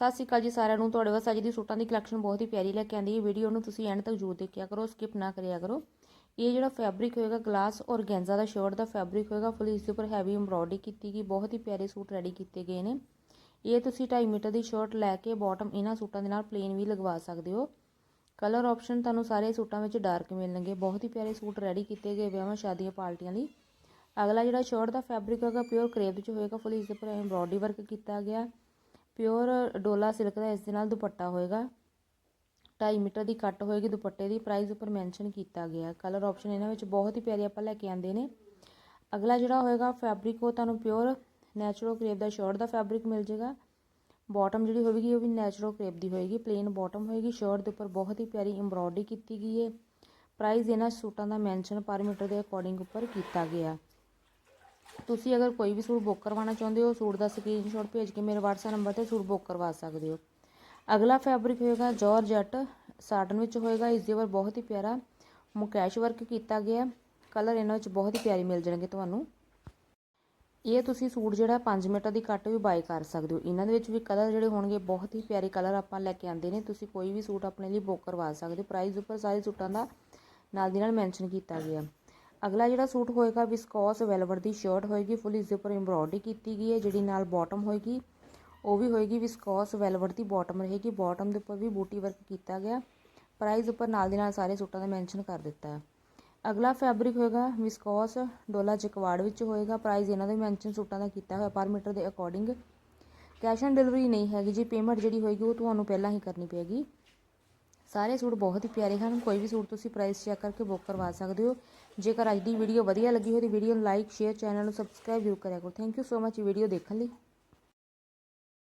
ਸਤਿ ਸ਼੍ਰੀ ਅਕਾਲ ਜੀ ਸਾਰਿਆਂ ਨੂੰ। ਤੁਹਾਡੇ ਵਾਸਤੇ ਅੱਜ ਦੀ ਸੂਟਾਂ ਦੀ ਕਲੈਕਸ਼ਨ ਬਹੁਤ ਹੀ ਪਿਆਰੀ ਲੈ ਕੇ ਆਂਦੀ ਹੈ। ਵੀਡੀਓ ਨੂੰ ਤੁਸੀਂ ਐਂਡ ਤੱਕ ਜ਼ਰੂਰ ਦੇਖਿਆ ਕਰੋ ਸਕਿਪ ਨਾ ਕਰਿਆ ਕਰੋ। ਇਹ ਜਿਹੜਾ ਫੈਬਰਿਕ ਹੋਏਗਾ ਗਲਾਸ ਔਰ ਗੈਂਜ਼ਾ ਦਾ ਸ਼ਰਟ ਦਾ ਫੈਬਰਿਕ ਹੋਏਗਾ ਫੁੱਲ ਇਸ ਦੇ ਉੱਪਰ ਹੈਵੀ ਐਮਬ੍ਰੋਇਡਰੀ ਕੀਤੀ ਗਈ, ਬਹੁਤ ਹੀ ਪਿਆਰੇ ਸੂਟ ਰੈਡੀ ਕੀਤੇ ਗਏ ਨੇ। ਇਹ ਤੁਸੀਂ 2.5 ਮੀਟਰ ਦੀ ਸ਼ਰਟ ਲੈ ਕੇ ਬਾਟਮ ਇਹਨਾਂ ਸੂਟਾਂ ਦੇ ਨਾਲ ਪਲੇਨ ਵੀ ਲਗਵਾ ਸਕਦੇ ਹੋ। ਕਲਰ ਆਪਸ਼ਨ ਤੁਹਾਨੂੰ ਸਾਰੇ ਸੂਟਾਂ ਵਿੱਚ ਡਾਰਕ ਮਿਲਣਗੇ। ਬਹੁਤ ਹੀ ਪਿਆਰੇ ਸੂਟ ਰੈਡੀ ਕੀਤੇ ਗਏ ਵਿਆਹਾਂ, ਸ਼ਾਦੀਆਂ, ਪਾਰਟੀਆਂ ਲਈ। ਅਗਲਾ ਜਿਹੜਾ ਸ਼ਰਟ ਦਾ ਫੈਬਰਿਕ ਹੋਏਗਾ ਪਿਓਰ ਕਰੇਪ ਵਿੱਚ ਹੋਏਗਾ ਫੁੱਲ ਇਸ ਦੇ ਉੱਪਰ ਐਮਬ੍ਰੋਇਡਰੀ ਵਰਕ ਕੀਤਾ ਗਿਆ। ਪਿਓਰ ਡੋਲਾ ਸਿਲਕ ਦਾ ਇਸ ਦੇ ਨਾਲ ਦੁਪੱਟਾ ਹੋਏਗਾ। 2.5 ਮੀਟਰ ਦੀ ਕੱਟ ਹੋਏਗੀ ਦੁਪੱਟੇ ਦੀ। ਪ੍ਰਾਈਸ ਉੱਪਰ ਮੈਂਸ਼ਨ ਕੀਤਾ ਗਿਆ। ਕਲਰ ਆਪਸ਼ਨ ਇਹਨਾਂ ਵਿੱਚ ਬਹੁਤ ਹੀ ਪਿਆਰੇ ਆਪਾਂ ਲੈ ਕੇ ਆਂਦੇ ਨੇ। ਅਗਲਾ ਜਿਹੜਾ ਹੋਏਗਾ ਫੈਬਰਿਕ, ਉਹ ਤੁਹਾਨੂੰ ਪਿਓਰ ਨੈਚੁਰਲ ਕਰੇਪ ਦਾ ਸ਼ਰਟ ਦਾ ਫੈਬਰਿਕ ਮਿਲ ਜਾਏਗਾ ਬਾਟਮ ਜਿਹੜੀ ਹੋਵੇਗੀ, ਉਹ ਵੀ ਨੈਚੁਰਲ ਕਰੇਪ ਦੀ ਹੋਏਗੀ। ਪਲੇਨ ਬਾਟਮ ਹੋਏਗੀ। ਸ਼ਰਟ ਦੇ ਉੱਪਰ ਬਹੁਤ ਹੀ ਪਿਆਰੀ ਐਮਬ੍ਰੋਇਡਰੀ ਕੀਤੀ ਗਈ ਹੈ। ਪ੍ਰਾਈਸ ਇਹਨਾਂ ਸੂਟਾਂ ਦਾ ਮੈਂਸ਼ਨ ਪਰ ਮੀਟਰ ਦੇ ਅਕੋਰਡਿੰਗ ਉੱਪਰ ਕੀਤਾ ਗਿਆ। ਤੁਸੀਂ ਅਗਰ ਕੋਈ ਵੀ ਸੂਟ ਬੁੱਕ ਕਰਵਾਉਣਾ ਚਾਹੁੰਦੇ ਹੋ ਸੂਟ ਦਾ ਸਕਰੀਨਸ਼ਾਟ ਭੇਜ ਕੇ ਮੇਰੇ WhatsApp ਨੰਬਰ ਤੇ ਸੂਟ ਬੁੱਕ ਕਰਵਾ ਸਕਦੇ ਹੋ। ਅਗਲਾ ਫੈਬਰਿਕ ਹੋਏਗਾ ਜਾਰਜਟ ਸਾਟਨ ਵਿੱਚ ਹੋਏਗਾ, ਇਸ ਦੇ ਉੱਪਰ ਬਹੁਤ ਹੀ ਪਿਆਰਾ ਮੁਕੈਸ਼ ਵਰਕ ਕੀਤਾ ਗਿਆ। ਕਲਰ ਇਹਨਾਂ ਵਿੱਚ ਬਹੁਤ ਹੀ ਪਿਆਰੇ ਮਿਲ ਜਾਣਗੇ ਤੁਹਾਨੂੰ। ਇਹ ਤੁਸੀਂ ਸੂਟ ਜਿਹੜਾ 5 ਮੀਟਰ ਦੀ ਕੱਟ ਵੀ ਬਾਈ ਕਰ ਸਕਦੇ ਹੋ। ਇਹਨਾਂ ਦੇ ਵਿੱਚ ਵੀ ਕਲਰ ਜਿਹੜੇ ਹੋਣਗੇ, ਬਹੁਤ ਹੀ ਪਿਆਰੇ ਕਲਰ ਆਪਾਂ ਲੈ ਕੇ ਆਂਦੇ ਨੇ। ਤੁਸੀਂ ਕੋਈ ਵੀ ਸੂਟ ਆਪਣੇ ਲਈ ਬੁੱਕ ਕਰਵਾ ਸਕਦੇ ਹੋ। ਪ੍ਰਾਈਸ ਉੱਪਰ ਸਾਰੇ ਸੂਟਾਂ ਦਾ ਨਾਲ ਦੀ ਨਾਲ ਮੈਂਸ਼ਨ ਕੀਤਾ ਗਿਆ। ਅਗਲਾ ਜਿਹੜਾ ਸੂਟ ਹੋਏਗਾ ਵਿਸਕੋਸ ਵੈਲਵਰ ਦੀ ਸ਼ਰਟ ਹੋਏਗੀ ਫੁੱਲ ਇਸ ਦੇ ਉੱਪਰ ਐਮਬ੍ਰੋਇਡਰੀ ਕੀਤੀ ਗਈ ਹੈ, ਜਿਹੜੀ ਨਾਲ ਬਾਟਮ ਹੋਏਗੀ। ਉਹ ਵੀ ਹੋਏਗੀ ਵਿਸਕੋਸ ਵੈਲਵਰ ਦੀ ਬਾਟਮ ਰਹੇਗੀ। ਬਾਟਮ ਦੇ ਉੱਪਰ ਵੀ ਬੂਟੀ ਵਰਕ ਕੀਤਾ ਗਿਆ। ਪ੍ਰਾਈਸ ਉੱਪਰ ਨਾਲ ਦੀ ਨਾਲ ਸਾਰੇ ਸੂਟਾਂ ਦਾ ਮੈਂਸ਼ਨ ਕਰ ਦਿੱਤਾ ਹੈ। ਅਗਲਾ ਫੈਬਰਿਕ ਹੋਏਗਾ ਵਿਸਕੋਸ ਡੋਲਾ ਜਕਵਾੜ ਵਿੱਚ ਹੋਏਗਾ। ਪ੍ਰਾਈਸ ਇਹਨਾਂ ਦਾ ਮੈਂਸ਼ਨ ਸੂਟਾਂ ਦਾ ਕੀਤਾ ਹੋਇਆ ਪਰ ਮੀਟਰ ਦੇ ਅਕੋਰਡਿੰਗ ਕੈਸ਼ ਔਨ ਡਿਲੀਵਰੀ ਨਹੀਂ ਹੈਗੀ ਜੀ। ਪੇਮੈਂਟ ਜਿਹੜੀ ਹੋਏਗੀ ਉਹ ਤੁਹਾਨੂੰ ਪਹਿਲਾਂ ਹੀ ਕਰਨੀ ਪਏਗੀ। ਸਾਰੇ ਸੂਟ ਬਹੁਤ ਹੀ ਪਿਆਰੇ ਹਨ। ਕੋਈ ਵੀ ਸੂਟ ਤੁਸੀਂ ਪ੍ਰਾਈਸ ਚੈੱਕ ਕਰਕੇ ਬੁੱਕ ਕਰਵਾ ਸਕਦੇ ਹੋ। ਜੇਕਰ ਅੱਜ ਦੀ ਵੀਡੀਓ ਵਧੀਆ ਲੱਗੀ ਹੋਵੇ ਤਾਂ ਵੀਡੀਓ ਨੂੰ ਲਾਈਕ ਸ਼ੇਅਰ ਚੈਨਲ ਨੂੰ ਸਬਸਕ੍ਰਾਈਬ ਜ਼ਰੂਰ ਕਰਿਆ ਕਰੋ। Thank you so much video ਦੇਖਣ ਲਈ।